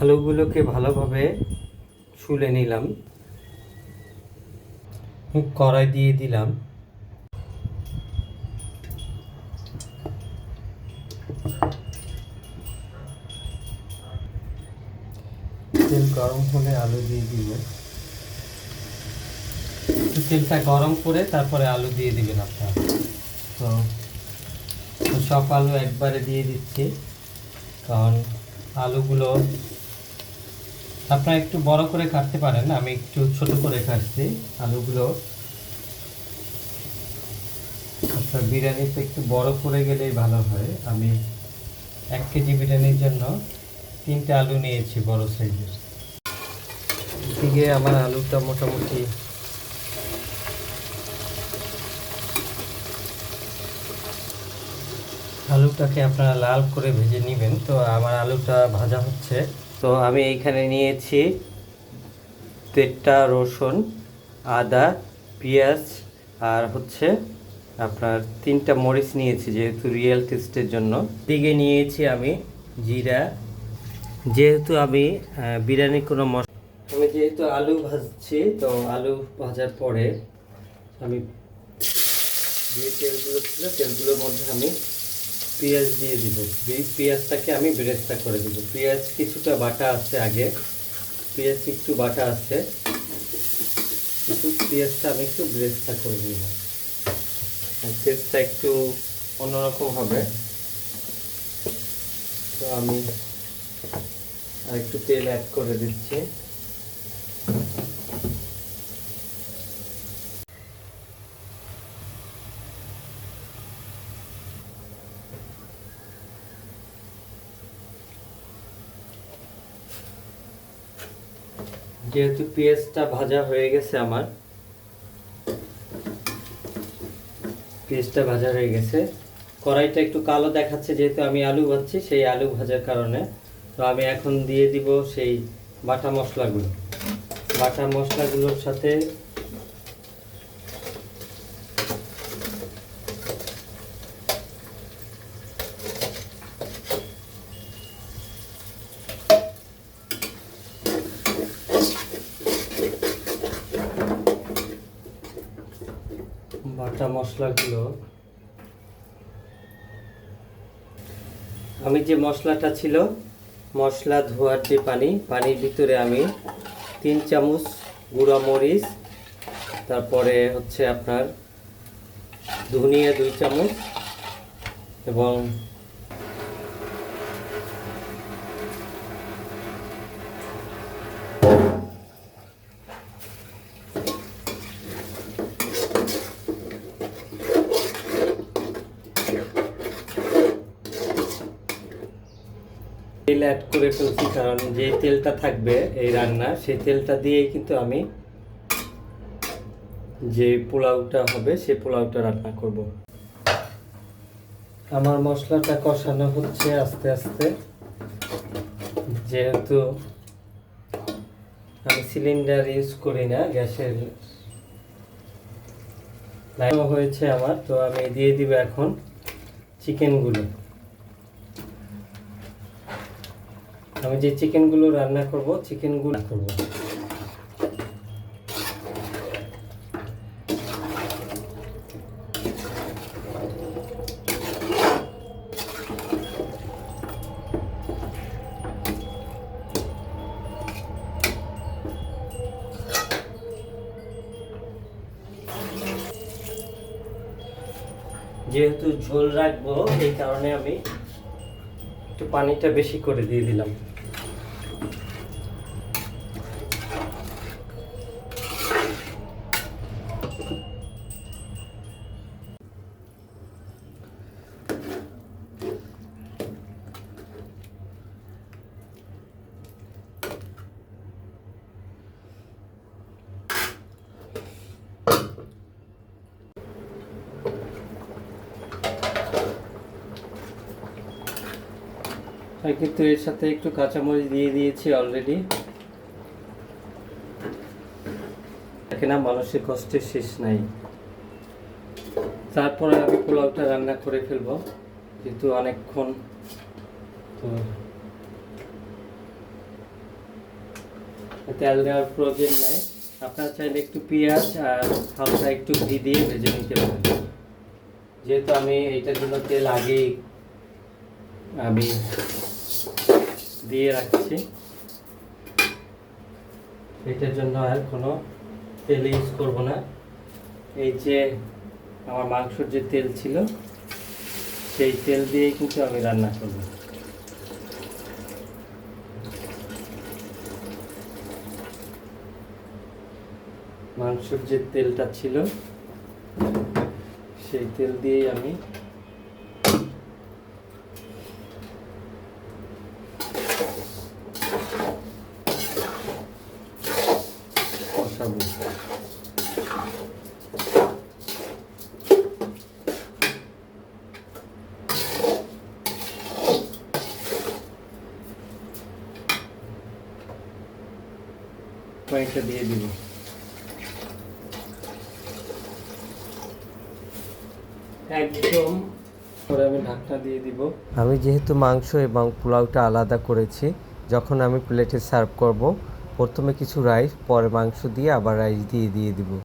আলুগুলোকে ভালোভাবে ছুলে নিলাম। কড়াই দিয়ে দিলাম। তেল গরম হলে আলু দিয়ে দিব। তেলটা গরম করে তারপরে আলু দিয়ে দিবেন আপনার। তো সব আলু একবারে দিয়ে দিচ্ছি। কারণ আলুগুলো আপনারা একটু বড় করে কাটতে পারেন, আমি একটু ছোট করে কাটছি আলুগুলো। আপনার বিরিয়ানিতে একটু বড় করে গেলেই ভালো হয়। আমি এক কেজি বিরিয়ানির জন্য তিনটে আলু নিয়েছি বড় সাইজের। এদিকে আমার আলুটা মোটামুটি আলুটাকে আপনারা লাল করে ভেজে নেবেন। তো আমার আলুটা ভাজা হচ্ছে। তো আমি এইখানে নিয়েছি তেটটা, রসুন, আদা, পেঁয়াজ আর হচ্ছে আপনার তিনটা মরিচ নিয়েছি যেহেতু রিয়েল টেস্টের জন্য। দিকে নিয়েছি আমি জিরা। যেহেতু আমি বিরিয়ানির কোনো মশলা আমি যেহেতু আলু ভাজছি, তো আলু ভাজার পরে আমি যে তেলগুলো ছিল, তেলগুলোর মধ্যে আমি পেঁয়াজ দিয়ে দিব। পেঁয়াজটাকে আমি বেরেস্তা করে দিব। পেঁয়াজ কিছুটা বাটা আছে আগে। পেঁয়াজ একটু বাটা আছে। কিন্তু পেঁয়াজটা আমি একটু বেরেস্তা করে দিব। টেস্টটা একটু অন্যরকম হবে। তো আমি আর একটু তেল অ্যাড করে দিচ্ছি। যেহেতু পেঁয়াজটা ভাজা হয়ে গেছে আমার, পেঁয়াজটা ভাজা হয়ে গেছে। কড়াইটা একটু কালো দেখাচ্ছে, যেহেতু আমি আলু ভাজছি, সেই আলু ভাজার কারণে। তো আমি এখন দিয়ে দিব সেই বাটা মশলাগুলো। বাটা মশলাগুলোর সাথে বাটা মশলাগুলো। আমি যে মশলাটা ছিল, মশলা ধোয়ার যে পানি, পানির ভিতরে আমি তিন চামচ গুঁড়া মরিচ, তারপরে হচ্ছে আপনার ধনিয়া দুই চামচ এবং তেল অ্যাড করে ফেলছি, কারণ যে তেলটা থাকবে এই রান্না সেই তেলটা দিয়েই কিন্তু আমি যে পোলাওটা হবে সেই পোলাওটা রান্না করব। আমার মশলাটা কষানো হচ্ছে আস্তে আস্তে। যেহেতু আমি সিলিন্ডার ইউজ করি না, গ্যাসের লাইন হয়েছে আমার, তো আমি দিয়ে দিব এখন চিকেনগুলো আমি যে চিকেনগুলো রান্না করব, চিকেনগুলো করব। যেহেতু ঝোল রাখব, এই কারণে আমি একটু পানিটা বেশি করে দিয়ে দিলাম। কিন্তু এর সাথে একটু কাঁচামরিচ দিয়ে দিয়েছি অলরেডি না, মানুষের কষ্টের শেষ নাই। তারপরে আমি পোলাওটা রান্না করে ফেলব, যেহেতু অনেকক্ষণ। তো তেল দেওয়ার প্রয়োজন নাই। আপনার চাইলে একটু পেঁয়াজ আর হালকা একটু ঘি দিয়ে ভেজে নিতে পারেন। যেহেতু আমি এইটার জন্য তেল আগেই আমি দিয়ে রাখছি। এটার জন্য আর কোনো তেল ইউজ করব না। এই যে আমার মাংসর যে তেল ছিল, সেই তেল দিয়েই কিন্তু আমি রান্না করব। মাংসর যে তেলটা ছিল, সেই তেল দিয়েই আমি কয়েকটা দিয়ে দিব। একদম পরে আমি ঢাকনা দিয়ে দিব। আমি যেহেতু মাংস এবং পোলাওটা আলাদা করেছি, যখন আমি প্লেটে সার্ভ করব, প্রথমে কিছু রাইস পরে মাংস দিয়ে আবার রাইস দিয়ে দিয়ে দিব।